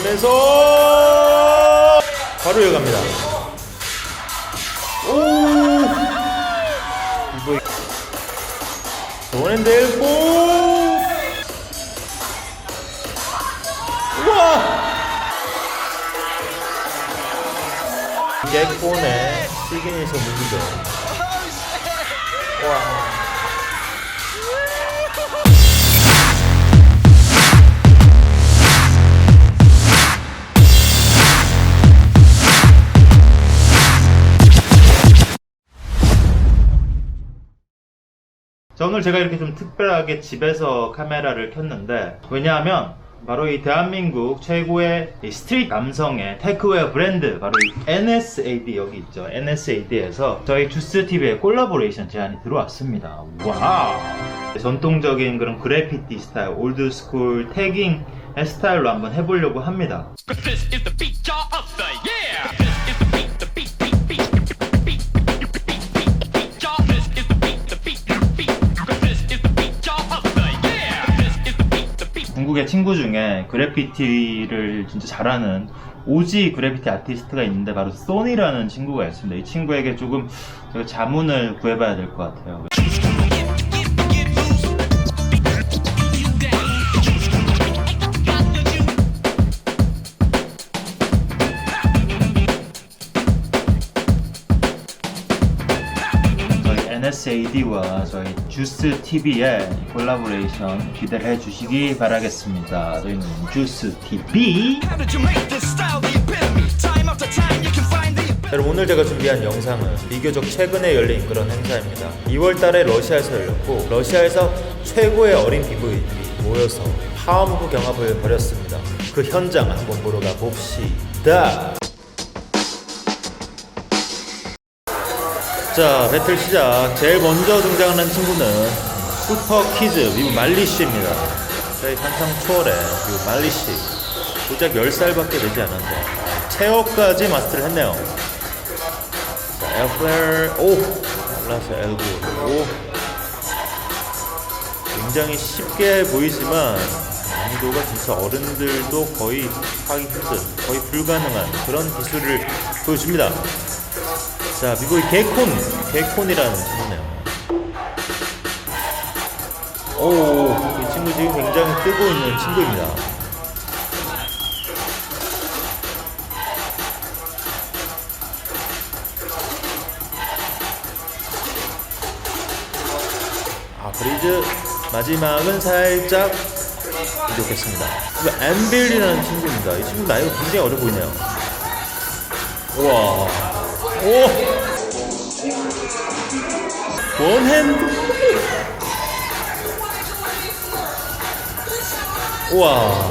돌아가면서 바로 이어갑니다. 오 이거 원앤드 엘보 우와 개콘의 시그니처 무기죠. 와. 자, 오늘 제가 이렇게 좀 특별하게 집에서 카메라를 켰는데 왜냐하면 바로 이 대한민국 최고의 이 스트릿 남성의 테크웨어 브랜드 바로 이 NSAD 여기 있죠. NSAD에서 저희 주스TV의 콜라보레이션 제안이 들어왔습니다. 와우! 전통적인 그런 그래피티 스타일 올드스쿨 태깅 스타일로 한번 해보려고 합니다 중국의 친구 중에 그래피티를 진짜 잘하는 오지 그래피티 아티스트가 있는데 바로 소니라는 친구가 있습니다. 이 친구에게 조금 제가 자문을 구해봐야 될 것 같아요. 저희 NSAD와 저희 주스 TV의 콜라보레이션 기대를 해주시기 바라겠습니다. 저희는 주스 TV. 여러분 오늘 제가 준비한 영상은 비교적 최근에 열린 그런 행사입니다. 2월달에 러시아에서 열렸고 러시아에서 최고의 어린 비보이들이 모여서 파워무브 경합을 벌였습니다. 그 현장을 한번 보러 가 봅시다. 자 배틀 시작. 제일 먼저 등장하는 친구는 슈퍼 키즈 미국 말리씨입니다. 저희 한창 초월의 미국 말리씨. 고작 10살밖에 되지 않았는데 체어까지 마스터를 했네요. 자, 에어플레어 오 올라서 엘보 오 굉장히 쉽게 보이지만 난이도가 진짜 어른들도 거의 하기 힘든 거의 불가능한 그런 기술을 보여줍니다. 자 미국의 개콘 개콘이라는 친구네요. 오 이 친구 지금 굉장히 뜨고 있는 친구입니다. 아 브리즈 마지막은 살짝 부족했습니다. 그리고 엠빌이라는 친구입니다. 이 친구 나이가 굉장히 어려 보이네요. 우와, 오, 원핸드. 우와.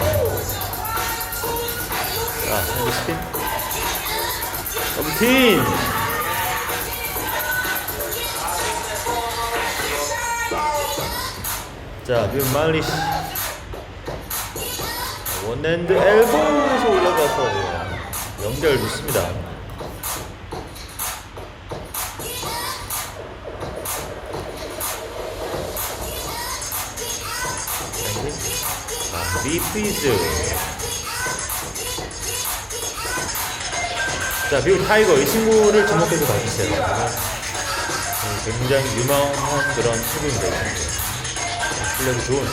자, 핸드 스핀. 더블틴. 자, 지금 말리시 원핸드 엘보에서 올라가서 연결 좋습니다. 아, 리프리즈. 자, 미국 타이거 이 친구를 주목해서 봐주세요. 어, 굉장히 유명한 그런 친구입니다. 이 친구. 실력이 좋은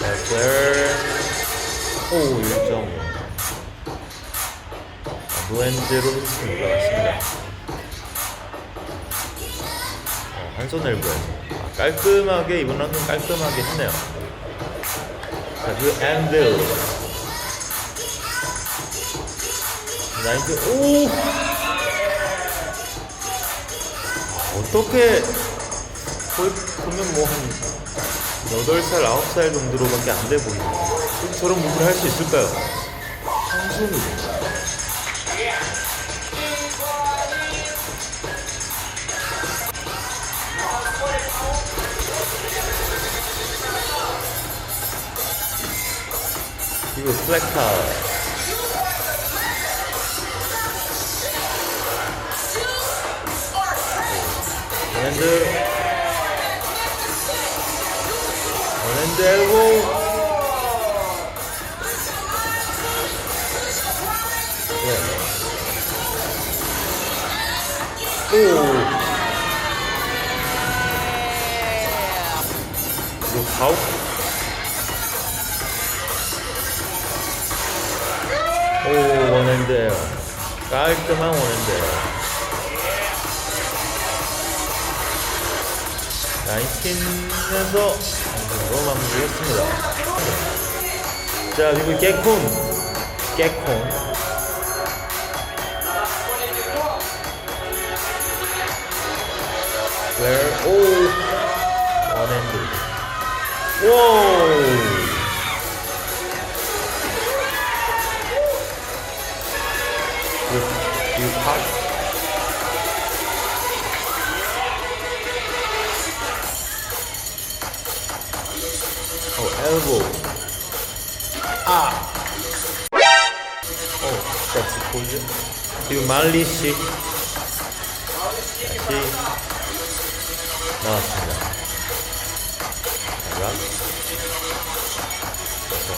자, 벨. 오, 1.5 노엔제로 힐스팅 올라갔습니다 어, 한손 엘보에서 아, 깔끔하게 이번 라운드 깔끔하게 했네요 자, 그 앤들 나이트 오 어떻게 거의 보면 뭐 한 8살, 9살 정도로밖에 안 돼 보이네. 저런 무브를 할 수 있을까요? 한 손으 reflector. Orlando. Orlando. Yeah. Oh. Look how 원핸드. 깔끔한 원핸드. 19에서 완전으로 마무리했습니다. 자, 그리고 깨콩. 깨콩. 플레어. 오. 원핸드. 오. 오, 엘보. 아. 오, 섹시 포즈. 그리고 말리 씨. 다시 나왔습니다.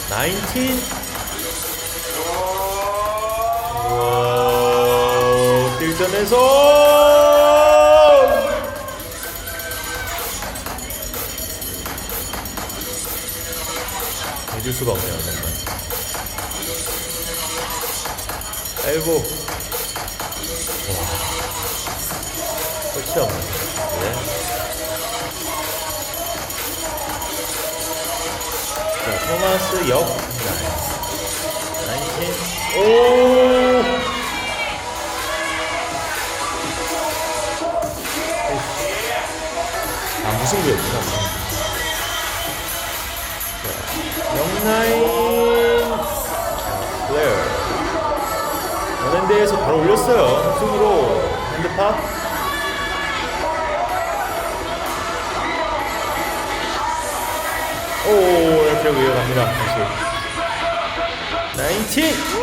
자, 19. 우와, 딜점에서 7점. 네. 자, 토마스 역. 나이스. 오! 아, 무승부였구나. 영라인 플레어 연앤대에서 바로 올렸어요. 한숨으로 핸드파 오, 이렇게 이어갑니다. 다시. 19.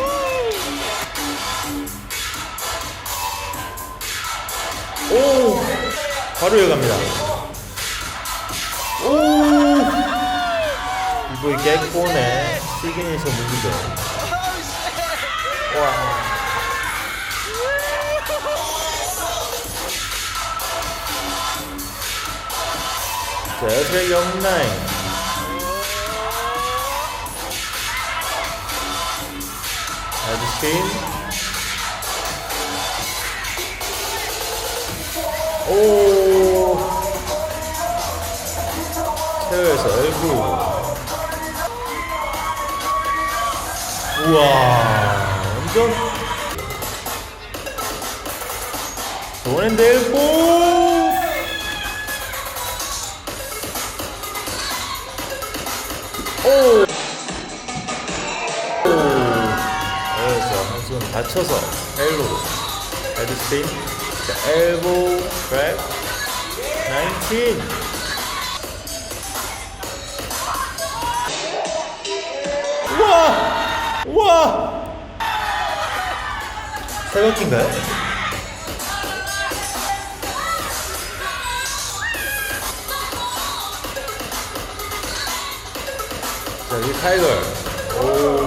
오, 바로 이어갑니다. 오, 이거 깨꼬네 시그니처 무기죠. 와. 자, 트랙 영라인. 아저씨. 오. 체어에서 엘부. 우와. 완전. 원앤드 엘보. 오! 받쳐서 엘보로 헤드 스핀 자, 엘보 트랙 19 우와! 우와! 세 바퀴인가요? 자, 이 타이거. 오. 오.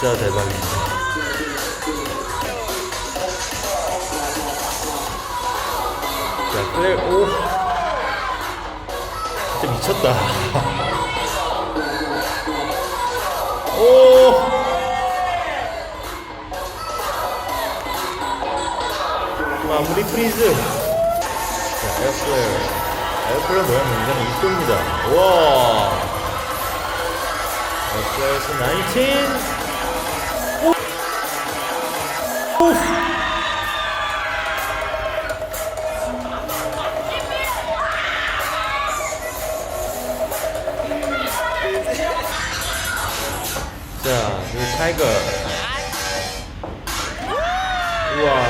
진짜 대박이네. 자, 그래, 오. 진짜 미쳤다. 오. 마무리 프리즈. 자, 에어플레어. 에어플레어 모양 굉장히 이쁩니다. 와. 에어플레어에서 19. 타이거. 우와,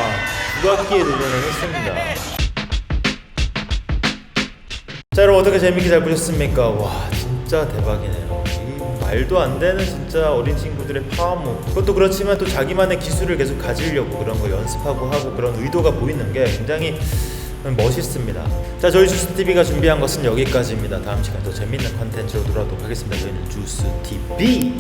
두 바퀴에 도전을 했습니다. 자, 여러분 어떻게 재밌게 잘 보셨습니까? 와, 진짜 대박이네요. 이 말도 안 되는 진짜 어린 친구들의 파워무. 그것도 그렇지만 또 자기만의 기술을 계속 가지려고 그런 거 연습하고 하고 그런 의도가 보이는 게 굉장히 멋있습니다. 자, 저희 주스 TV가 준비한 것은 여기까지입니다. 다음 시간 더 재밌는 컨텐츠로 돌아오도록 하겠습니다. 저희는 주스 TV.